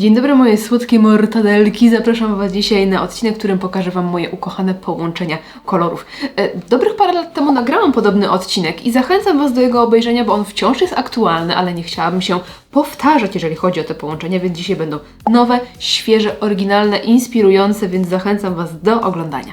Dzień dobry moje słodkie mortadelki. Zapraszam Was dzisiaj na odcinek, w którym pokażę Wam moje ukochane połączenia kolorów. E, Dobrych parę lat temu nagrałam podobny odcinek i zachęcam Was do jego obejrzenia, bo on wciąż jest aktualny, ale nie chciałabym się powtarzać, jeżeli chodzi o te połączenia, więc dzisiaj będą nowe, świeże, oryginalne, inspirujące, więc zachęcam Was do oglądania.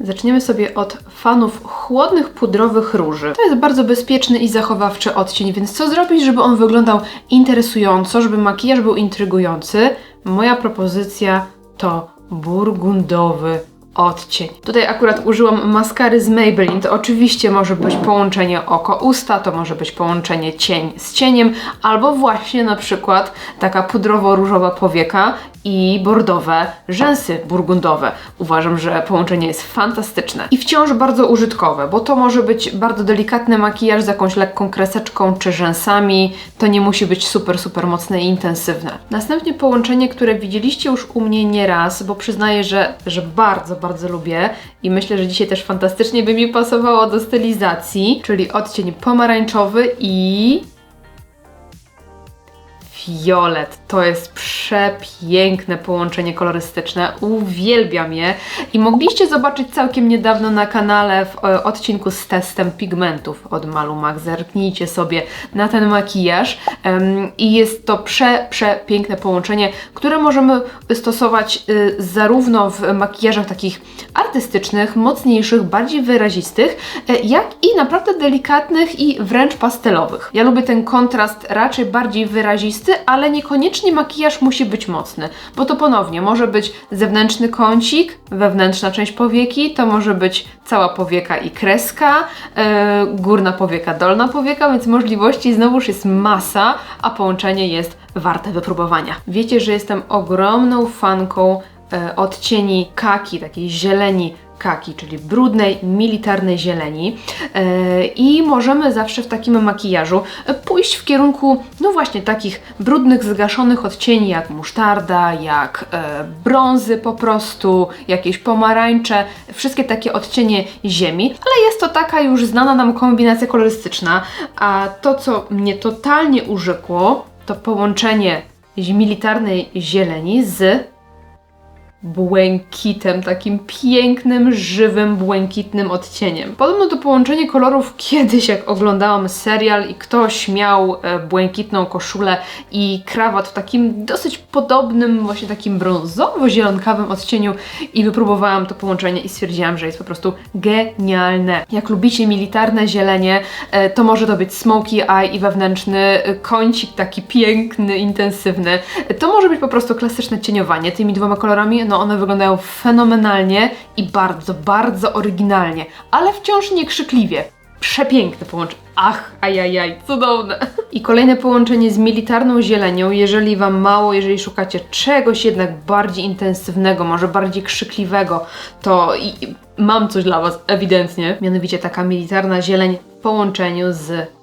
Zaczniemy sobie od fanów chłodnych pudrowych róży. To jest bardzo bezpieczny i zachowawczy odcień, więc co zrobić, żeby on wyglądał interesująco, żeby makijaż był intrygujący? Moja propozycja to burgundowy odcień. Tutaj akurat użyłam maskary z Maybelline. To oczywiście może być połączenie oko-usta, to może być połączenie cień z cieniem, albo właśnie na przykład taka pudrowo-różowa powieka i bordowe rzęsy burgundowe. Uważam, że połączenie jest fantastyczne i wciąż bardzo użytkowe, bo to może być bardzo delikatny makijaż z jakąś lekką kreseczką czy rzęsami. To nie musi być super, super mocne i intensywne. Następnie połączenie, które widzieliście już u mnie nieraz, bo przyznaję, że, że bardzo, bardzo lubię i myślę, że dzisiaj też fantastycznie by mi pasowało do stylizacji, czyli odcień pomarańczowy i Fiolet to jest przepiękne połączenie kolorystyczne. Uwielbiam je i mogliście zobaczyć całkiem niedawno na kanale w e, odcinku z testem pigmentów od Malumak. Zerknijcie sobie na ten makijaż i jest to prze, przepiękne połączenie, które możemy stosować y, zarówno w makijażach takich artystycznych, mocniejszych, bardziej wyrazistych, e, jak i naprawdę delikatnych i wręcz pastelowych. Ja lubię ten kontrast raczej bardziej wyrazisty, ale niekoniecznie makijaż musi być mocny, bo to ponownie może być zewnętrzny kącik, wewnętrzna część powieki, to może być cała powieka i kreska, e, górna powieka, dolna powieka, więc możliwości znowuż jest masa, a połączenie jest warte wypróbowania. Wiecie, że jestem ogromną fanką e, odcieni kaki, takiej zieleni kaki, czyli brudnej, militarnej zieleni. E, I możemy zawsze w takim makijażu pójść w kierunku, no właśnie, takich brudnych, zgaszonych odcieni, jak musztarda, jak e, brązy po prostu, jakieś pomarańcze, wszystkie takie odcienie ziemi, ale jest to taka już znana nam kombinacja kolorystyczna, a to, co mnie totalnie urzekło, to połączenie militarnej zieleni z błękitem, takim pięknym, żywym, błękitnym odcieniem. Podobno to połączenie kolorów kiedyś, jak oglądałam serial i ktoś miał e, błękitną koszulę i krawat w takim dosyć podobnym, właśnie takim brązowo-zielonkawym odcieniu i wypróbowałam to połączenie i stwierdziłam, że jest po prostu genialne. Jak lubicie militarne zielenie, e, to może to być smoky eye i wewnętrzny e, kącik taki piękny, intensywny. To może być po prostu klasyczne cieniowanie tymi dwoma kolorami, no one wyglądają fenomenalnie i bardzo, bardzo oryginalnie, ale wciąż nie krzykliwie. Przepiękne połączenie. Ach, ajajaj, cudowne. I kolejne połączenie z militarną zielenią, jeżeli Wam mało, jeżeli szukacie czegoś jednak bardziej intensywnego, może bardziej krzykliwego, to mam coś dla Was, ewidentnie. Mianowicie taka militarna zieleń w połączeniu z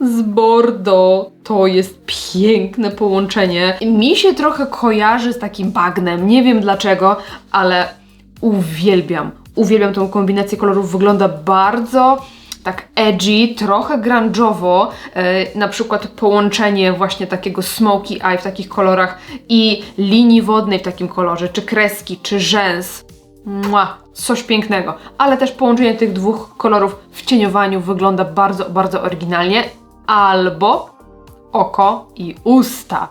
z Bordeaux. To jest piękne połączenie. Mi się trochę kojarzy z takim bagnem. Nie wiem dlaczego, ale uwielbiam. Uwielbiam tą kombinację kolorów. Wygląda bardzo tak edgy, trochę grunge'owo, e, na przykład połączenie właśnie takiego smoky eye w takich kolorach i linii wodnej w takim kolorze, czy kreski, czy rzęs. Mua, coś pięknego. Ale też połączenie tych dwóch kolorów w cieniowaniu wygląda bardzo, bardzo oryginalnie. Albo oko i usta.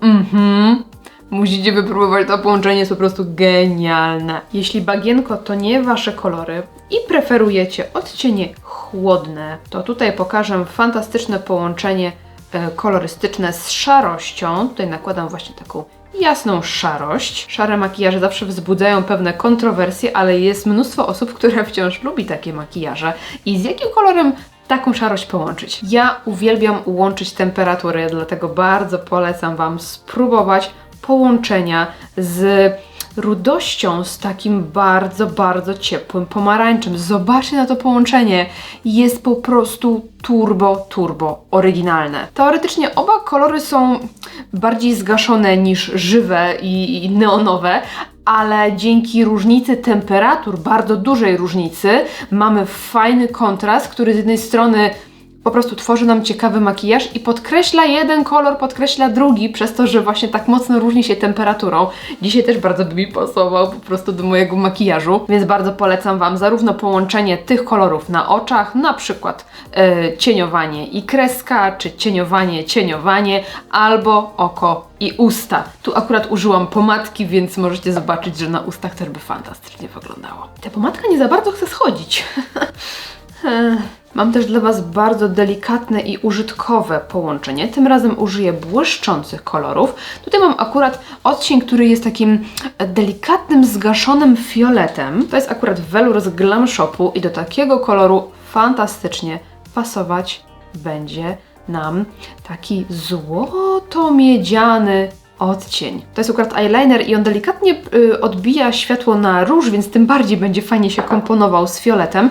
Mhm. Musicie wypróbować to połączenie, jest po prostu genialne. Jeśli bagienko to nie wasze kolory i preferujecie odcienie chłodne, to tutaj pokażę fantastyczne połączenie e, kolorystyczne z szarością. Tutaj nakładam właśnie taką jasną szarość. Szare makijaże zawsze wzbudzają pewne kontrowersje, ale jest mnóstwo osób, które wciąż lubi takie makijaże. I z jakim kolorem taką szarość połączyć? Ja uwielbiam łączyć temperatury, dlatego bardzo polecam Wam spróbować połączenia z rudością, z takim bardzo, bardzo ciepłym pomarańczem. Zobaczcie na to połączenie. Jest po prostu turbo, turbo oryginalne. Teoretycznie oba kolory są bardziej zgaszone niż żywe i, i neonowe, ale dzięki różnicy temperatur, bardzo dużej różnicy, mamy fajny kontrast, który z jednej strony po prostu tworzy nam ciekawy makijaż i podkreśla jeden kolor, podkreśla drugi, przez to, że właśnie tak mocno różni się temperaturą. Dzisiaj też bardzo by mi pasował po prostu do mojego makijażu, więc bardzo polecam Wam zarówno połączenie tych kolorów na oczach, na przykład e, cieniowanie i kreska, czy cieniowanie, cieniowanie, albo oko i usta. Tu akurat użyłam pomadki, więc możecie zobaczyć, że na ustach też by fantastycznie wyglądało. Ta pomadka nie za bardzo chce schodzić. Mam też dla Was bardzo delikatne i użytkowe połączenie. Tym razem użyję błyszczących kolorów. Tutaj mam akurat odcień, który jest takim delikatnym, zgaszonym fioletem. To jest akurat welur z Glam Shopu i do takiego koloru fantastycznie pasować będzie nam taki złoto-miedziany odcień. To jest akurat eyeliner i on delikatnie y, odbija światło na róż, więc tym bardziej będzie fajnie się komponował z fioletem, y,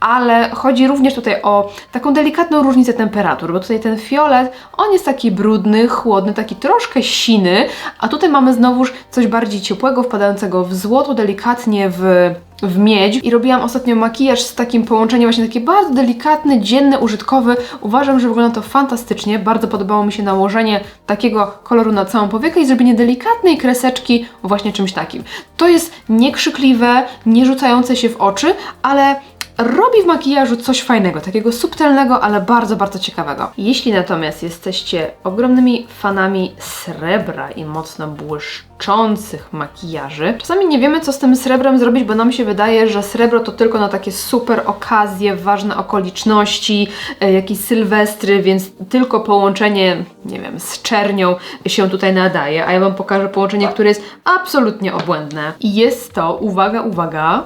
ale chodzi również tutaj o taką delikatną różnicę temperatur, bo tutaj ten fiolet, on jest taki brudny, chłodny, taki troszkę siny, a tutaj mamy znowuż coś bardziej ciepłego, wpadającego w złoto, delikatnie w w miedź i robiłam ostatnio makijaż z takim połączeniem właśnie taki bardzo delikatny, dzienny, użytkowy. Uważam, że wygląda to fantastycznie. Bardzo podobało mi się nałożenie takiego koloru na całą powiekę i zrobienie delikatnej kreseczki właśnie czymś takim. To jest niekrzykliwe, nie rzucające się w oczy, ale robi w makijażu coś fajnego, takiego subtelnego, ale bardzo, bardzo ciekawego. Jeśli natomiast jesteście ogromnymi fanami srebra i mocno błyszczących makijaży, czasami nie wiemy, co z tym srebrem zrobić, bo nam się wydaje, że srebro to tylko na takie super okazje, ważne okoliczności, e, jakieś sylwestry, więc tylko połączenie, nie wiem, z czernią się tutaj nadaje, a ja Wam pokażę połączenie, które jest absolutnie obłędne. I jest to, uwaga, uwaga,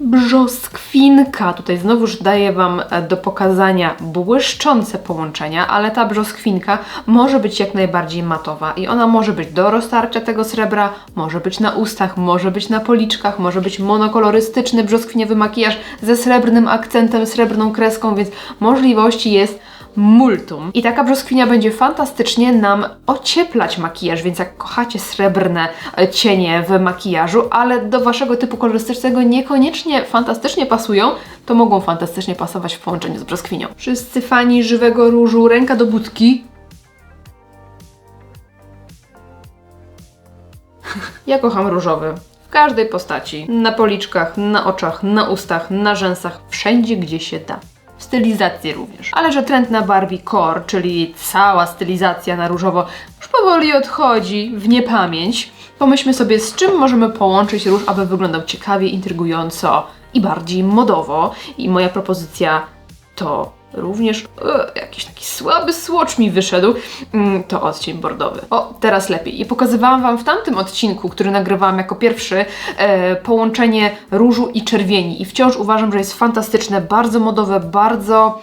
brzoskwinka. Tutaj znowuż daję Wam e, do pokazania błyszczące połączenia, ale ta brzoskwinka może być jak najbardziej matowa i ona może być do roztarcia tego srebra, może być na ustach, może być na policzkach, może być monokolorystyczny brzoskwiniowy makijaż ze srebrnym akcentem, srebrną kreską, więc możliwości jest multum. I taka brzoskwinia będzie fantastycznie nam ocieplać makijaż, więc jak kochacie srebrne e, cienie w makijażu, ale do waszego typu kolorystycznego niekoniecznie fantastycznie pasują, to mogą fantastycznie pasować w połączeniu z brzoskwinią. Wszyscy fani żywego różu, ręka do budki. Ja kocham różowy. W każdej postaci. Na policzkach, na oczach, na ustach, na rzęsach, wszędzie gdzie się da w również. Ale że trend na Barbie Core, czyli cała stylizacja na różowo, już powoli odchodzi w niepamięć, pomyślmy sobie, z czym możemy połączyć róż, aby wyglądał ciekawie, intrygująco i bardziej modowo. I moja propozycja to również e, jakiś taki słaby słocz mi wyszedł, mm, to odcień bordowy. O, teraz lepiej. I pokazywałam Wam w tamtym odcinku, który nagrywałam jako pierwszy, e, połączenie różu i czerwieni. I wciąż uważam, że jest fantastyczne, bardzo modowe, bardzo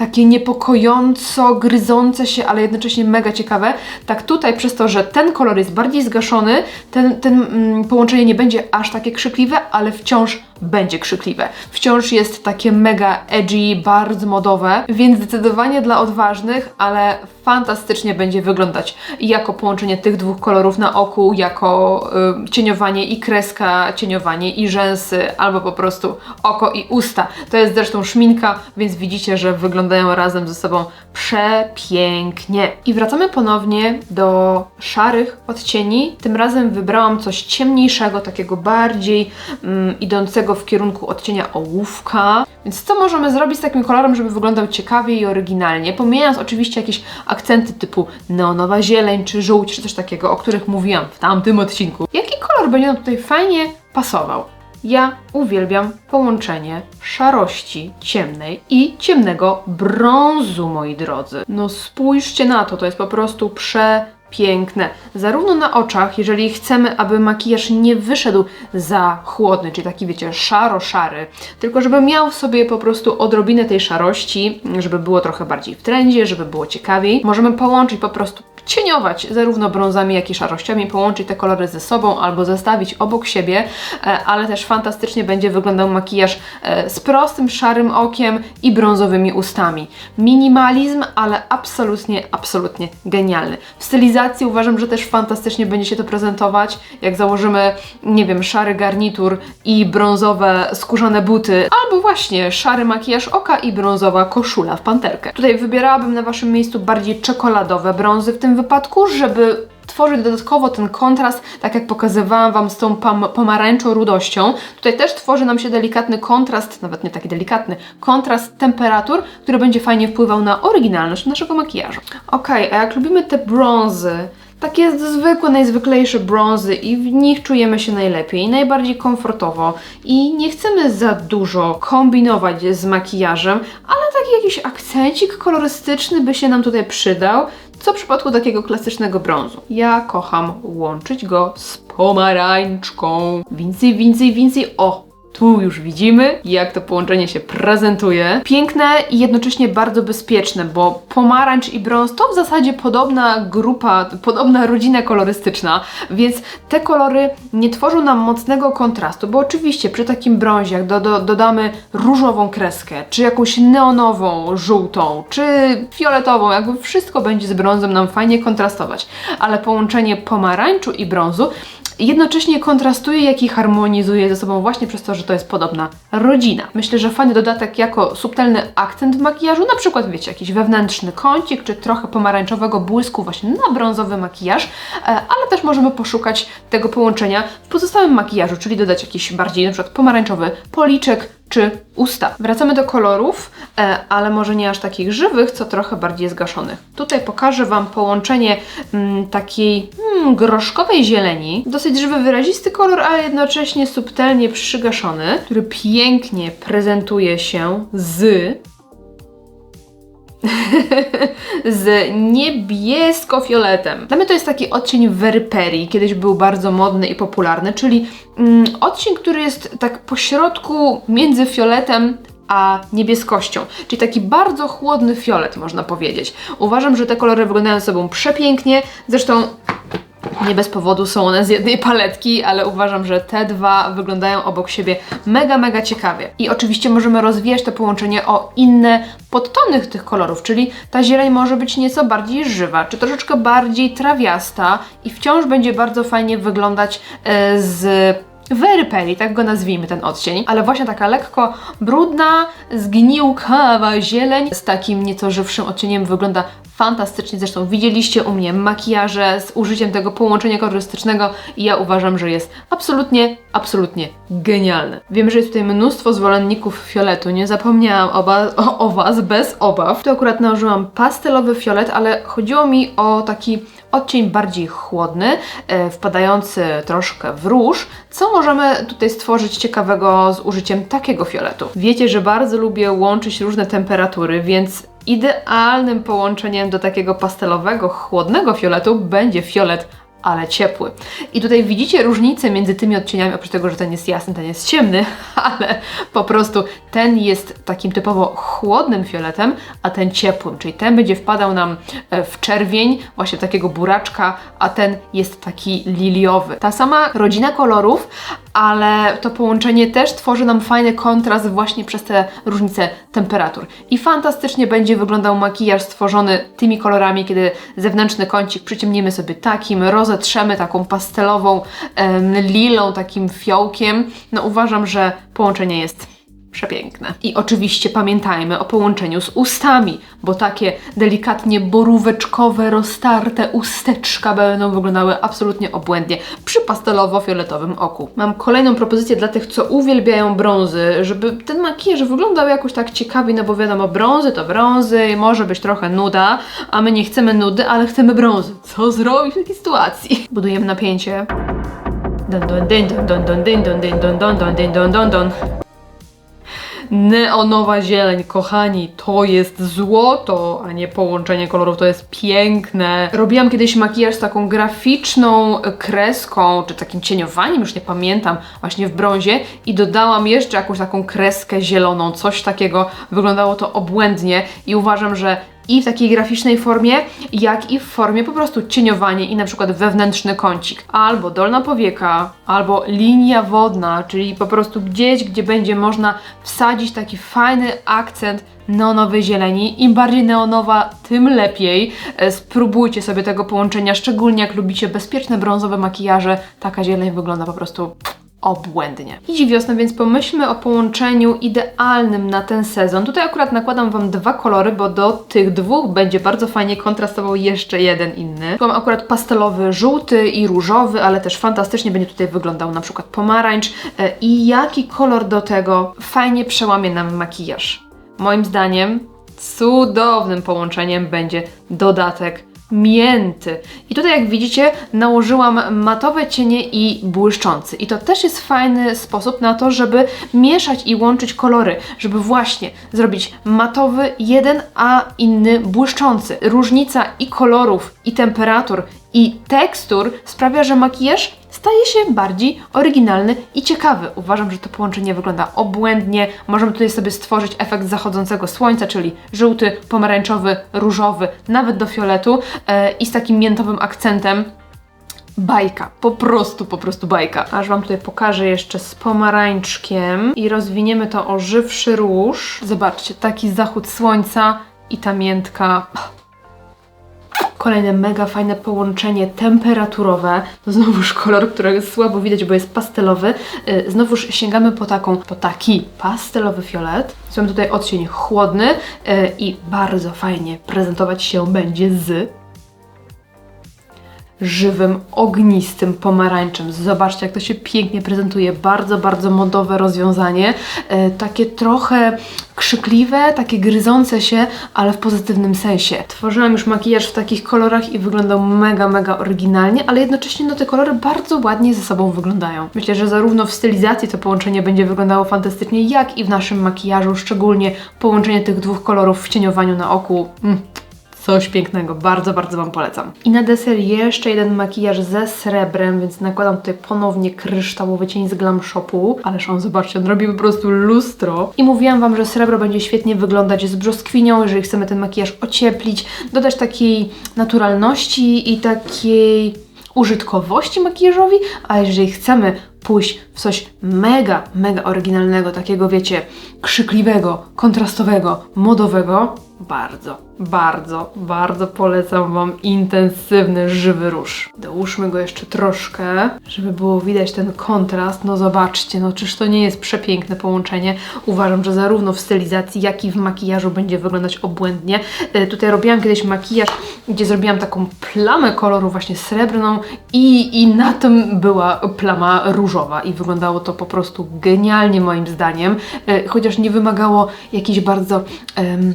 takie niepokojąco gryzące się, ale jednocześnie mega ciekawe. Tak tutaj przez to, że ten kolor jest bardziej zgaszony, ten, ten mm, połączenie nie będzie aż takie krzykliwe, ale wciąż będzie krzykliwe. Wciąż jest takie mega edgy, bardzo modowe, więc zdecydowanie dla odważnych, ale fantastycznie będzie wyglądać jako połączenie tych dwóch kolorów na oku, jako y, cieniowanie i kreska, cieniowanie i rzęsy, albo po prostu oko i usta. To jest zresztą szminka, więc widzicie, że wyglądają razem ze sobą przepięknie. I wracamy ponownie do szarych odcieni. Tym razem wybrałam coś ciemniejszego, takiego bardziej mm, idącego w kierunku odcienia ołówka. Więc co możemy zrobić z takim kolorem, żeby wyglądał ciekawie i oryginalnie? Pomijając oczywiście jakieś akcenty typu neonowa zieleń, czy żółć, czy coś takiego, o których mówiłam w tamtym odcinku. Jaki kolor będzie nam tutaj fajnie pasował? Ja uwielbiam połączenie szarości ciemnej i ciemnego brązu, moi drodzy. No spójrzcie na to, to jest po prostu prze piękne. Zarówno na oczach, jeżeli chcemy, aby makijaż nie wyszedł za chłodny, czyli taki, wiecie, szaro-szary, tylko żeby miał w sobie po prostu odrobinę tej szarości, żeby było trochę bardziej w trendzie, żeby było ciekawiej. Możemy połączyć po prostu cieniować zarówno brązami, jak i szarościami, połączyć te kolory ze sobą albo zestawić obok siebie, e, ale też fantastycznie będzie wyglądał makijaż e, z prostym, szarym okiem i brązowymi ustami. Minimalizm, ale absolutnie, absolutnie genialny. W stylizacji uważam, że też fantastycznie będzie się to prezentować, jak założymy, nie wiem, szary garnitur i brązowe skórzane buty, albo właśnie szary makijaż oka i brązowa koszula w panterkę. Tutaj wybierałabym na Waszym miejscu bardziej czekoladowe brązy w tym wypadku, żeby tworzyć dodatkowo ten kontrast, tak jak pokazywałam Wam z tą pom pomarańczą rudością. Tutaj też tworzy nam się delikatny kontrast, nawet nie taki delikatny, kontrast temperatur, który będzie fajnie wpływał na oryginalność naszego makijażu. Ok, a jak lubimy te brązy, takie zwykłe, najzwyklejsze brązy i w nich czujemy się najlepiej, najbardziej komfortowo i nie chcemy za dużo kombinować z makijażem, ale taki jakiś akcencik kolorystyczny by się nam tutaj przydał, co w przypadku takiego klasycznego brązu. Ja kocham łączyć go z pomarańczką. Więcej, więcej, więcej. O, tu już widzimy, jak to połączenie się prezentuje. Piękne i jednocześnie bardzo bezpieczne, bo pomarańcz i brąz to w zasadzie podobna grupa, podobna rodzina kolorystyczna, więc te kolory nie tworzą nam mocnego kontrastu, bo oczywiście przy takim brązie, jak do, do, dodamy różową kreskę, czy jakąś neonową, żółtą, czy fioletową, jakby wszystko będzie z brązem nam fajnie kontrastować, ale połączenie pomarańczu i brązu jednocześnie kontrastuje, jak i harmonizuje ze sobą właśnie przez to, że to jest podobna rodzina. Myślę, że fajny dodatek jako subtelny akcent w makijażu, na przykład wiecie, jakiś wewnętrzny kącik, czy trochę pomarańczowego błysku właśnie na brązowy makijaż, e, ale też możemy poszukać tego połączenia w pozostałym makijażu, czyli dodać jakiś bardziej na przykład pomarańczowy policzek, czy usta. Wracamy do kolorów, e, ale może nie aż takich żywych, co trochę bardziej zgaszonych. Tutaj pokażę Wam połączenie mm, takiej mm, groszkowej zieleni, dosyć żywy, wyrazisty kolor, ale jednocześnie subtelnie przygaszony, który pięknie prezentuje się z z niebiesko-fioletem. Dla mnie to jest taki odcień Very Perry, kiedyś był bardzo modny i popularny, czyli mm, odcień, który jest tak pośrodku między fioletem a niebieskością, czyli taki bardzo chłodny fiolet, można powiedzieć. Uważam, że te kolory wyglądają ze sobą przepięknie, zresztą nie bez powodu są one z jednej paletki, ale uważam, że te dwa wyglądają obok siebie mega, mega ciekawie. I oczywiście możemy rozwijać to połączenie o inne podtony tych kolorów, czyli ta zieleń może być nieco bardziej żywa, czy troszeczkę bardziej trawiasta i wciąż będzie bardzo fajnie wyglądać e, z Very Pale, tak go nazwijmy ten odcień, ale właśnie taka lekko brudna, zgniłkawa zieleń z takim nieco żywszym odcieniem wygląda fantastycznie. Zresztą widzieliście u mnie makijaże z użyciem tego połączenia kolorystycznego i ja uważam, że jest absolutnie, absolutnie genialne. Wiem, że jest tutaj mnóstwo zwolenników fioletu, nie zapomniałam oba, o, o Was bez obaw. Tu akurat nałożyłam pastelowy fiolet, ale chodziło mi o taki odcień bardziej chłodny, e, wpadający troszkę w róż. Co możemy tutaj stworzyć ciekawego z użyciem takiego fioletu? Wiecie, że bardzo lubię łączyć różne temperatury, więc idealnym połączeniem do takiego pastelowego, chłodnego fioletu będzie fiolet ale ciepły. I tutaj widzicie różnicę między tymi odcieniami, oprócz tego, że ten jest jasny, ten jest ciemny, ale po prostu ten jest takim typowo chłodnym fioletem, a ten ciepłym, czyli ten będzie wpadał nam e, w czerwień, właśnie takiego buraczka, a ten jest taki liliowy. Ta sama rodzina kolorów, ale to połączenie też tworzy nam fajny kontrast właśnie przez te różnice temperatur. I fantastycznie będzie wyglądał makijaż stworzony tymi kolorami, kiedy zewnętrzny kącik przyciemnimy sobie takim, rozetrzemy taką pastelową em, lilą, takim fiołkiem. No uważam, że połączenie jest przepiękne. I oczywiście pamiętajmy o połączeniu z ustami, bo takie delikatnie boróweczkowe, roztarte usteczka będą wyglądały absolutnie obłędnie przy pastelowo-fioletowym oku. Mam kolejną propozycję dla tych, co uwielbiają brązy, żeby ten makijaż wyglądał jakoś tak ciekawie, no bo wiadomo, brązy to brązy, może być trochę nuda, a my nie chcemy nudy, ale chcemy brązy. Co zrobić w takiej sytuacji? Budujemy napięcie. Dun dun dun dun dun dun dun dun dun dun dun dun dun dun neonowa zieleń, kochani, to jest złoto, a nie połączenie kolorów, to jest piękne. Robiłam kiedyś makijaż z taką graficzną kreską, czy takim cieniowaniem, już nie pamiętam, właśnie w brązie i dodałam jeszcze jakąś taką kreskę zieloną, coś takiego. Wyglądało to obłędnie i uważam, że i w takiej graficznej formie, jak i w formie po prostu cieniowanie i na przykład wewnętrzny kącik. Albo dolna powieka, albo linia wodna, czyli po prostu gdzieś, gdzie będzie można wsadzić taki fajny akcent neonowej zieleni. Im bardziej neonowa, tym lepiej. E, Spróbujcie sobie tego połączenia, szczególnie jak lubicie bezpieczne brązowe makijaże. Taka zieleń wygląda po prostu obłędnie. Idzie wiosna, więc pomyślmy o połączeniu idealnym na ten sezon. Tutaj akurat nakładam Wam dwa kolory, bo do tych dwóch będzie bardzo fajnie kontrastował jeszcze jeden inny. Tu mam akurat pastelowy żółty i różowy, ale też fantastycznie będzie tutaj wyglądał na przykład pomarańcz. E, I jaki kolor do tego fajnie przełamie nam makijaż. Moim zdaniem cudownym połączeniem będzie dodatek mięty. I tutaj jak widzicie nałożyłam matowe cienie i błyszczący. I to też jest fajny sposób na to, żeby mieszać i łączyć kolory, żeby właśnie zrobić matowy jeden, a inny błyszczący. Różnica i kolorów, i temperatur, i tekstur sprawia, że makijaż staje się bardziej oryginalny i ciekawy. Uważam, że to połączenie wygląda obłędnie. Możemy tutaj sobie stworzyć efekt zachodzącego słońca, czyli żółty, pomarańczowy, różowy, nawet do fioletu e, i z takim miętowym akcentem. Bajka, po prostu, po prostu bajka. Aż Wam tutaj pokażę jeszcze z pomarańczkiem i rozwiniemy to o żywszy róż. Zobaczcie, taki zachód słońca i ta miętka. Kolejne mega fajne połączenie temperaturowe. To znowuż kolor, którego słabo widać, bo jest pastelowy. Yy, Znowuż sięgamy po taką, po taki pastelowy fiolet. Są tutaj odcień chłodny yy, i bardzo fajnie prezentować się będzie z żywym, ognistym pomarańczem. Zobaczcie, jak to się pięknie prezentuje. Bardzo, bardzo modowe rozwiązanie. E, takie trochę krzykliwe, takie gryzące się, ale w pozytywnym sensie. Tworzyłam już makijaż w takich kolorach i wyglądał mega, mega oryginalnie, ale jednocześnie no, te kolory bardzo ładnie ze sobą wyglądają. Myślę, że zarówno w stylizacji to połączenie będzie wyglądało fantastycznie, jak i w naszym makijażu, szczególnie połączenie tych dwóch kolorów w cieniowaniu na oku. Mm. Coś pięknego, bardzo, bardzo Wam polecam. I na deser jeszcze jeden makijaż ze srebrem, więc nakładam tutaj ponownie kryształowy cień z Glam Shopu. Ależ on, zobaczcie, on robi po prostu lustro. I mówiłam Wam, że srebro będzie świetnie wyglądać z brzoskwinią, jeżeli chcemy ten makijaż ocieplić, dodać takiej naturalności i takiej użytkowości makijażowi, a jeżeli chcemy pójść w coś mega, mega oryginalnego, takiego wiecie, krzykliwego, kontrastowego, modowego, bardzo, bardzo, bardzo polecam Wam intensywny, żywy róż. Dołóżmy go jeszcze troszkę, żeby było widać ten kontrast. No zobaczcie, no czyż to nie jest przepiękne połączenie. Uważam, że zarówno w stylizacji, jak i w makijażu będzie wyglądać obłędnie. E, tutaj robiłam kiedyś makijaż, gdzie zrobiłam taką plamę koloru właśnie srebrną i, i na tym była plama różowa i wyglądało to po prostu genialnie moim zdaniem, e, chociaż nie wymagało jakiejś bardzo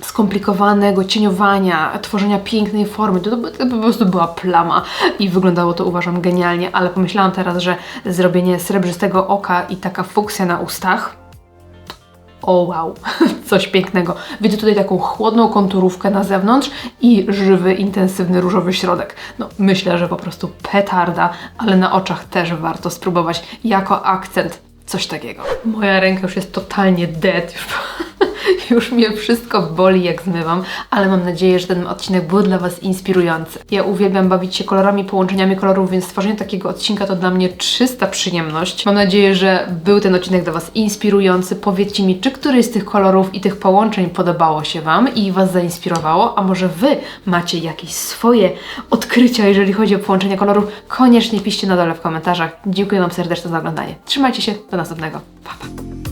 skomplikowanej skomplikowanego cieniowania, tworzenia pięknej formy. To, to, to po prostu była plama i wyglądało to uważam genialnie, ale pomyślałam teraz, że zrobienie srebrzystego oka i taka fuksja na ustach o wow, coś pięknego. Widzę tutaj taką chłodną konturówkę na zewnątrz i żywy, intensywny różowy środek. No myślę, że po prostu petarda, ale na oczach też warto spróbować jako akcent coś takiego. Moja ręka już jest totalnie dead, już już mnie wszystko boli, jak zmywam, ale mam nadzieję, że ten odcinek był dla Was inspirujący. Ja uwielbiam bawić się kolorami, połączeniami kolorów, więc stworzenie takiego odcinka to dla mnie czysta przyjemność. Mam nadzieję, że był ten odcinek dla Was inspirujący. Powiedzcie mi, czy któryś z tych kolorów i tych połączeń podobało się Wam i Was zainspirowało, a może Wy macie jakieś swoje odkrycia, jeżeli chodzi o połączenie kolorów, koniecznie piszcie na dole w komentarzach. Dziękuję Wam serdecznie za oglądanie. Trzymajcie się, do następnego. Pa, pa.